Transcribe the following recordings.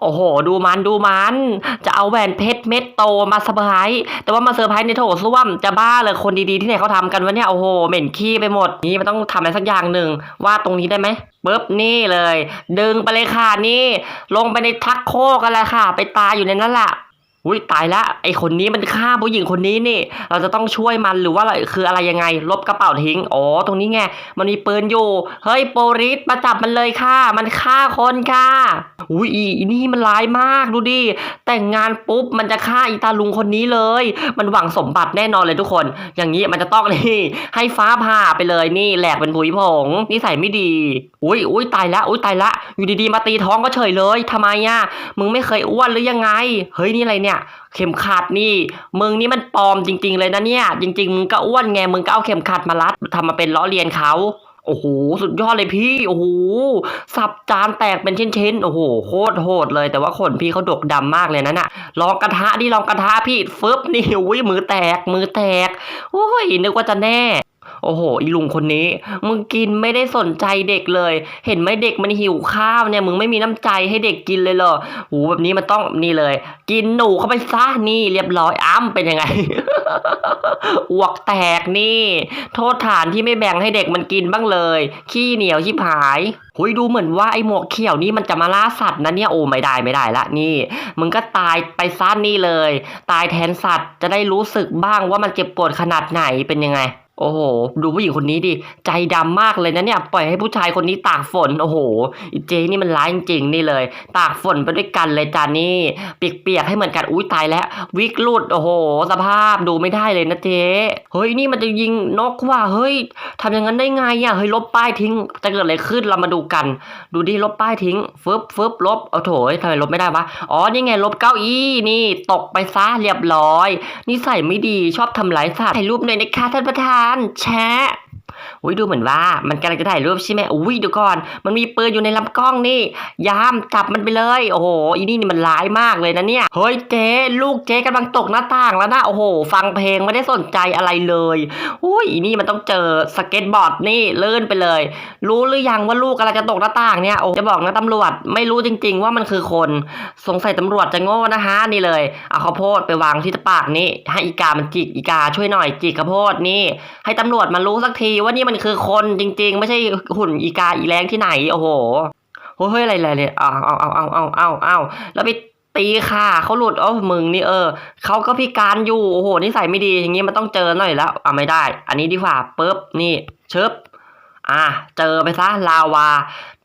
โอ้โห ดูมันดูมัน จะเอาแหวนเพชรเม็ดโตมาเซอร์ไพรส์แต่ว่ามาเซอร์ไพรส์ในโถส้วมจะบ้าเลยคนดีๆที่ไหนเขาทำกันวะเนี่ยโอ้โหเหม็นขี้ไปหมดนี่มันต้องทำอะไรสักอย่างหนึ่งวาดตรงนี้ได้ไหมปุ๊บนี่เลย ดึงไปเลยค่ะนี่ ลงไปในทักโคกันเลยค่ะ ไปตายอยู่ในนั้นแหละ อุ้ยตายและไอคนนี้มันฆ่าผู้หญิงคนนี้นี่ เราจะต้องช่วยมันหรือว่าอะไรคืออะไรยังไง ลบกระเป๋าทิ้งอ๋อตรงนี้ไงมันมีปืนอยู่เฮ้ยโปริสมาจับมันเลยค่ะ มันฆ่าคนค่ะอุ้ยอีอีนี่มันร้ายมากดูดิแต่งงานปุ๊บมันจะฆ่าอีตาลุงคนนี้เลย มันหวังสมบัติแน่นอนเลยทุกคน อย่างนี้มันจะต้องนี่ให้ฟ้าผ่าไปเลยนี่แหลกเป็นผุยผงนิสัยไม่ดี อุ้ยอุ้ยตายละอุ้ยตายละอยู่ดีๆมาตีท้องก็เฉยเลยทำไมอะมึงไม่เคยอ้วนหรือยังไง เฮ้ยนี่อะไรเนี่ยเข็มขัดนี่ มึงนี่มันปลอมจริง ๆ เลยนะเนี่ย จริง ๆ มึงก็อ้วนไง มึงก็เอาเข็มขัดมารัดทำมาเป็นล้อเลียนเขาโอ้โห สุดยอดเลยพี่ โอ้โห สับจานแตกเป็นชิ้นๆ โอ้โห โคตรโหดเลย แต่ว่าขนพี่เขาดกดำมากเลยนะน่ะ ลองกระทะดิลองกระทะพี่ฟึบนี่อุ้ยมือแตก มือแตก โอ้ย นึกว่าจะแน่ โอ้โหอีลุงคนนี้ มึงกินไม่ได้สนใจเด็กเลย เห็นไหมเด็กมันหิวข้าวเนี่ย มึงไม่มีน้ำใจให้เด็กกินเลยเหรอหูแบบนี้มันต้องนี่เลย กินหนูเข้าไปซะนี่เรียบร้อยอ้ำเป็นยังไงอวกแตกนี่ โทษฐานที่ไม่แบ่งให้เด็กมันกินบ้างเลย ขี้เหนียวชิบหายหุยดูเหมือนว่าไอ้หมวกเขียวนี่มันจะมาล่าสัตว์นะเนี่ยโอ้ไม่ได้ไม่ได้ละนี่ มึงก็ตายไปซ่านนี่เลย ตายแทนสัตว์จะได้รู้สึกบ้างว่ามันเจ็บปวดขนาดไหนเป็นยังไง โอ้โห ดูผู้หญิงคนนี้ดิ ใจดำมากเลยนะเนี่ย ปล่อยให้ผู้ชายคนนี้ตากฝน โอ้โห เจนี่มันร้ายจริงๆนี่เลย ตากฝนไปด้วยกันเลยจานนี่ เปียกๆให้เหมือนกัน อุ้ยตายแล้ว วิกลุด โอ้โห สภาพดูไม่ได้เลยนะเจ๊ เฮ้ย นี่มันจะยิงนกว่ะเฮ้ยทำอย่างนั้นได้ไงอะ เฮ้ย ลบป้ายทิ้ง จะเกิดอะไรขึ้น เรามาดูกัน ดูดิ ลบป้ายทิ้ง ฟึบฟึบลบ เอาโถยทำไมลบไม่ได้วะ อ๋อ นี่ไง ลบเก้าอี้ นี่ ตกไปซะเรียบร้อยนิสัยไม่ดี ชอบทำร้ายสัตว์ถ่ายรูปหน่อยนะคะท่านประธานแชะ อุ้ยดูเหมือนว่ามันกำลังจะถ่ายรูปใช่ไหมอุ้ยดูก่อน มันมีปืนอยู่ในลำกล้องนี่ ยามจับมันไปเลย โอ้โหอีนี่นี่มันร้ายมากเลยนะเนี่ย เฮ้ยเจ๊ลูกเจ๊กำลังตกหน้าต่างแล้วนะ โอ้โห ฟังเพลงไม่ได้สนใจอะไรเลย อุ้ยอีนี่มันต้องเจอสเก็ตบอร์ดนี่เลื่อนไปเลย รู้หรือยังว่าลูกกำลังจะตกหน้าต่างเนี่ย โอ้จะบอกนะตำรวจไม่รู้จริง ๆ ว่ามันคือคน สงสัยตำรวจจะโง่นะฮะนี่เลยเอาข้าวโพดไปวางที่ปากนี่ให้อีกามันจิกอีกาช่วยหน่อยจิกข้าวโพดนี่ ให้ตำรวจมารู้สักทีว่านี่มันคือคนจริง ๆ ไม่ใช่หุ่นอีกาอีแรงที่ไหน โอ้โหเฮ้ยอะไรอะไรเนี่ยเอาเอาเอาเอาเอาเอาเอาแล้วไปตีค่ะเขาหลุดเอ้ามึงนี่เออเขาก็พิการอยู่โอ้โหนิสัยไม่ดีอย่างงี้มันต้องเจอหน่อยแล้วอะไม่ได้ อันนี้ดีกว่าปุ๊บนี่เชิบ อะเจอไปซะลาวา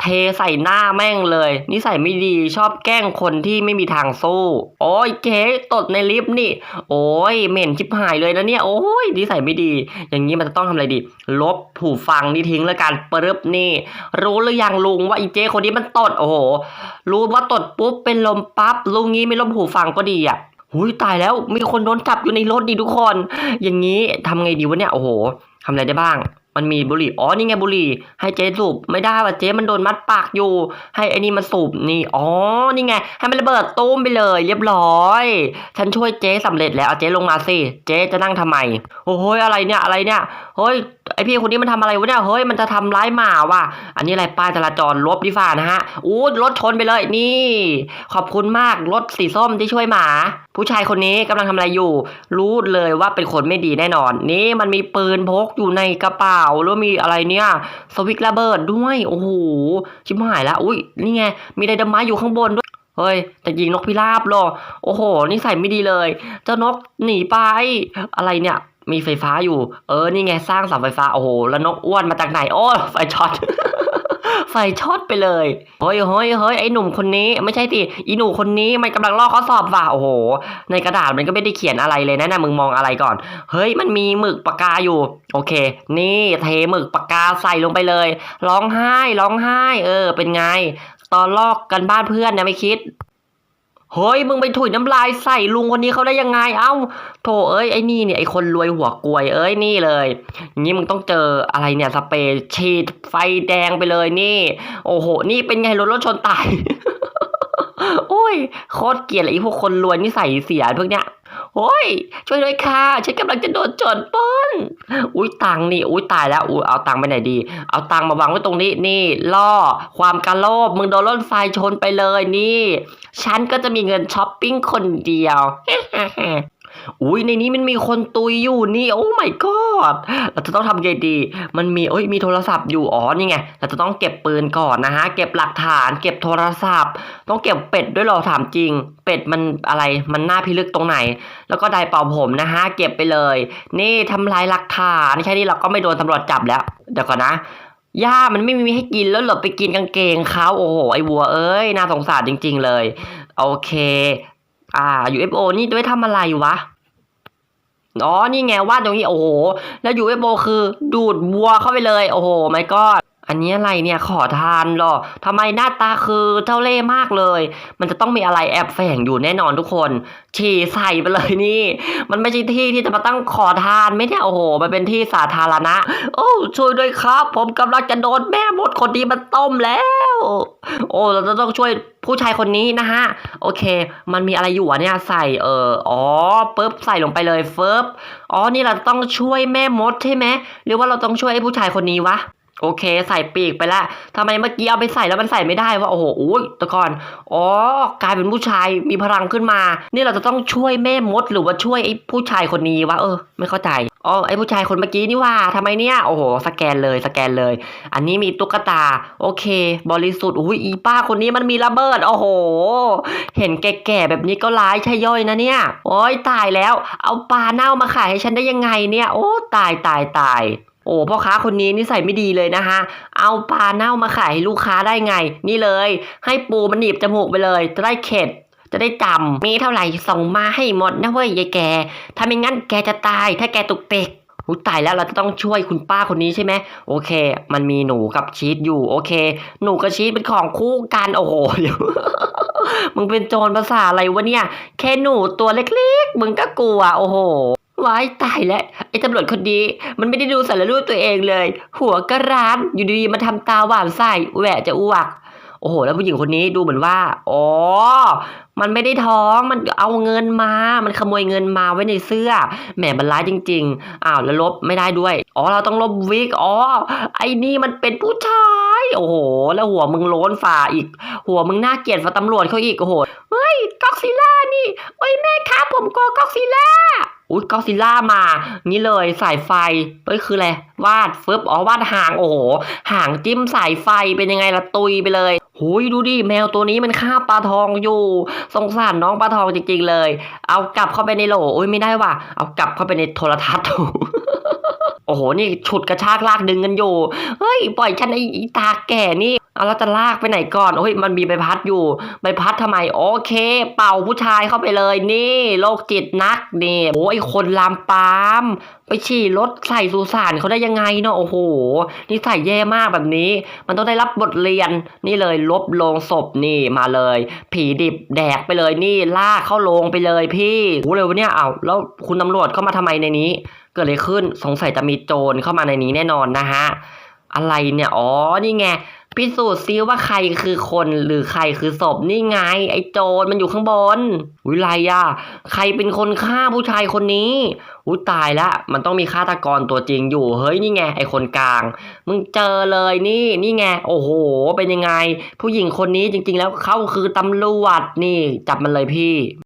เทใส่หน้าแม่งเลย นิสัยไม่ดีชอบแกล้งคนที่ไม่มีทางสู้ โอ้ยเจ๊ตดในลิฟต์นี่ โอ้ยเหม็นชิบหายเลยนะเนี่ย โอ้ยนิสัยไม่ดี อย่างนี้มันจะต้องทำอะไรดี ลบผูฟังนี่ทิ้งแล้วกันปรึบนี่ รู้หรือยังลุงว่าอีเจ๊คนนี้มันตดโอ้โหรู้ว่าตดปุ๊บเป็นลมปั๊บลุงงี้ไม่ลบหูฟังก็ดีอะหุยตายแล้วมีคนโดนจับอยู่ในรถดีทุกคน อย่างนี้ทำไงดีวะเนี่ยโอ้โหทำอะไรได้บ้าง มันมีบุหรี่ อ๋อ นี่ไงบุหรี่ ให้เจ๊สูบ ไม่ได้ว่ะเจ๊มันโดนมัดปากอยู่ ให้ไอ้นี่มันสูบ นี่ อ๋อ นี่ไง ให้มันระเบิดตุ้มไปเลย เรียบร้อย ฉันช่วยเจ๊สำเร็จแล้ว เอาเจ๊ลงมาสิ เจ๊จะนั่งทำไม โอ้โหอะไรเนี่ย อะไรเนี่ยเฮ้ยไอพี่คนนี้มันทำอะไรวะเนี่ยเฮ้ยมันจะทำร้ายหมาว่ะอันนี้อะไรป้ายจราจรลบดีฝ่านะฮะอู้รถชนไปเลยนี่ ขอบคุณมากรถสีส้มที่ช่วยหมา ผู้ชายคนนี้กำลังทำอะไรอยู่ รู้เลยว่าเป็นคนไม่ดีแน่นอน นี่มันมีปืนพกอยู่ในกระเป๋าแล้วมีอะไรเนี่ยสวิกระเบิดด้วยโอ้โหชิบหายแล้วอุ้ยนี่ไงมีไดนาไม้อยู่ข้างบนด้วยเฮ้ยแต่ยิงนกพิราบหรอ โอ้โหนิสัยไม่ดีเลย เจ้านกหนีไป อะไรเนี่ย มีไฟฟ้าอยู่ เออ นี่ไงสร้างเสาไฟฟ้า โอ้โห แล้วนกอ้วนมาจากไหน โอ้ ไฟช็อต ไฟช็อตไปเลย เฮ้ยเฮ้ยเฮ้ยไอหนุ่มคนนี้ ไม่ใช่สิอีหนูคนนี้มันกำลังลอกข้อสอบว่ะ โอ้โห ในกระดาษมันก็ไม่ได้เขียนอะไรเลยนะนะมึงมองอะไรก่อน เฮ้ย มันมีหมึกปากกาอยู่ โอเค นี่เทหมึกปากกาใส่ลงไปเลย ร้องไห้ ร้องไห้ เออ เป็นไง ตอนลอกกันบ้านเพื่อนนะไม่คิด เฮ้ยมึงไปถุยน้ำลายใส่ลุงคนนี้เขาได้ยังไง เอ้า โถเอ้ยไอ้นี่เนี่ยไอ้คนรวยหัวกลวยเอ้ยนี่เลยอย่างนี้มึงต้องเจออะไรเนี่ยสเปรย์ฉีดไฟแดงไปเลยนี่ โอ้โห นี่เป็นไงรถรถชนตาย โอ้ยโคตรเกลียดเลยไอ้พวกคนรวยนี่ใส่เสียพวกเนี้ย โอ้ย ช่วยด้วยค่ะ ฉันกำลังจะโดนโจรปล้น อุ้ยตังนี่ อุ้ยตายแล้วอุ้ยเอาตังไปไหนดี เอาตังมาวางไว้ตรงนี้นี่ล่อความกระโลภมึงโดนรถไฟชนไปเลยนี่ ฉันก็จะมีเงินช้อปปิ้งคนเดียว อุ้ยในนี้มันมีคนตุยอยู่นี่โอ้ my god เราจะต้องทำไงดี มันมีเอ้ยมีโทรศัพท์อยู่อ๋อนี่ไงเราจะต้องเก็บปืนก่อนนะฮะเก็บหลักฐาน เก็บโทรศัพท์ ต้องเก็บเป็ดด้วยเหรอถามจริง เป็ดมันอะไรมันน่าพิลึกตรงไหน แล้วก็ไดร์เป่าผมนะฮะเก็บไปเลย นี่ทำลายหลักฐานแค่นี้เราก็ไม่โดนตำรวจจับแล้วเดี๋ยวก่อนนะหญ้ามันไม่มีให้กินแล้วหรอไปกินกางเกงเขาโอ้โหไอ้วัวเอ้ยน่าสงสารจริง ๆ เลย โอเค อ่า UFO นี่ไว้ทำอะไรวะ อ๋อนี่ไงวาดตรงนี้โอ้โห แล้ว UFO คือดูดวัวเข้าไปเลย โอ้โหไม่ก็ อันนี้อะไรเนี่ยขอทานหรอทำไมหน้าตาคือเจ้าเล่ห์มากเลย มันจะต้องมีอะไรแอบแฝงอยู่แน่นอนทุกคนฉี่ใส่ไปเลยนี่ มันไม่ใช่ที่ที่จะมาตั้งขอทานไม่ใช่ยโอ้โห มันเป็นที่สาธารณะ โอ้ช่วยด้วยครับ ผมกำลังจะโดนแม่มดคนนี้มันต้มแล้ว โอ้เราจะต้องช่วยผู้ชายคนนี้นะฮะ โอเค มันมีอะไรอยู่อะเนี่ยใส่เอออ๋อปุ๊บใส่ลงไปเลยเฟิบอ๋อนี่เราต้องช่วยแม่มดใช่ไหมหรือว่าเราต้องช่วยไอ้ผู้ชายคนนี้วะ โอเคใส่ปีกไปละทำไมเมื่อกี้เอาไปใส่แล้วมันใส่ไม่ได้วะโอ้โหอุ้ยต่ก่อนอ๋อกลายเป็นผู้ชายมีพลังขึ้นมา นี่เราจะต้องช่วยแม่มดหรือว่าช่วยไอ้ผู้ชายคนนี้วะเออ ไม่เข้าใจอ๋อไอ้ผู้ชายคนเมื่อกี้นี่ว่าทำไมเนี่ยโอ้โหสแกนเลยสแกนเลย อันนี้มีตุ๊กตา โอเค บริสุทธิ์อุ้ยอีป้าคนนี้มันมีระเบิดโอ้โห เห็นแก่ๆแบบนี้ก็ร้ายใช่ย่อยนะเนี่ยโอ้ยตายแล้ว เอาปลาเน่ามาขายให้ฉันได้ยังไงเนี่ย โอ้ตายตายตาย โอ้พ่อค้าคนนี้นิสัยไม่ดีเลยนะฮะเอาปลาเน่ามาขายให้ลูกค้าได้ไง นี่เลย ให้ปูมันหนีบจมูกไปเลยจะได้เข็ดจะได้จำมีเท่าไหร่ส่งมาให้หมดนะเว้ยยายแกถ้าไม่งั้นแกจะตาย ถ้าแกตุกเปกอุยตายแล้วเราจะต้องช่วยคุณป้าคนนี้ใช่ไหมโอเค มันมีหนูกับชีสอยู่ โอเค หนูกับชีสเป็นของคู่กันโอ้โหเดี๋ยวมึงเป็นโจรภาษาอะไรวะเนี่ย แค่หนูตัวเล็กๆ มึงก็กลัว โอ้โห ว้ายตายแล้วไอ้ตำรวจคนนี้มันไม่ได้ดูสารรูปตัวเองเลย หัวกระร้านอยู่ดีๆมาทำตาหวานใส่แหวะจะอ้วกโอ้โห แล้วผู้หญิงคนนี้ดูเหมือนว่า อ๋อ มันไม่ได้ท้อง มันเอาเงินมา มันขโมยเงินมาไว้ในเสื้อ แหมมันร้ายจริง ๆ อ้าว แล้วลบไม่ได้ด้วย อ๋อ เราต้องลบวิก อ๋อ ไอ้นี่มันเป็นผู้ชาย โอ้โห แล้วหัวมึงโล้นฝ่าอีก หัวมึงน่าเกลียดฝ่าตำรวจเขาอีก โอ้โห เฮ้ยก็อกซิล่านี่ โอ้ยแม่ครับผมกลัวก็อกซิล่า อุ้ยก็ซิล่ามา นี่เลยสายไฟเอ้ยคืออะไรวาดฟึบอ๋อวาดหางโอ้โหหางจิ้มสายไฟเป็นยังไงละตุยไปเลยหุยดูดิแมวตัวนี้มันฆ่าปลาทองอยู่ สงสารน้องปลาทองจริงๆเลย เอากลับเข้าไปในโหลโอ้ยไม่ได้ว่ะเอากลับเข้าไปในโทรทัศน์ อ้โห นี่ฉุดกระชากลากดึงกันอยู่ เฮ้ย ปล่อยฉันไอ้ตาแก่นี่ เอาเราจะลากไปไหนก่อนโอ้ย มันมีใบพัดอยู่ ใบพัดทำไม โอเค เป่าผู้ชายเข้าไปเลย นี่โรคจิตนักนี่โอ้ยคนลามปามไปฉี่รถใส่สุสานเขาได้ยังไงเนาะ โอ้โห นี่ใส่แย่มากแบบนี้ มันต้องได้รับบทเรียน นี่เลยลบโลงศพนี่มาเลย ผีดิบแดกไปเลยนี่ลากเข้าโรงไปเลยพี่โอ้เลยวะเนี่ย เอาแล้วคุณตำรวจเข้ามาทำไมในนี้ เกิดอะไรขึ้นสงสัยจะมีโจรเข้ามาในนี้แน่นอนนะฮะอะไรเนี่ย อ๋อ นี่ไง พิสูจน์ซิว่าใครคือคนหรือใครคือศพ นี่ไง ไอ้โจรมันอยู่ข้างบน วิไลอะใครเป็นคนฆ่าผู้ชายคนนี้อุ้ยตายละ มันต้องมีฆาตกรตัวจริงอยู่ เฮ้ย นี่ไง ไอ้คนกลาง มึงเจอเลยนี่ นี่ไง โอ้โห เป็นยังไง ผู้หญิงคนนี้จริง ๆ แล้วเขาคือตำรวจ นี่ จับมันเลยพี่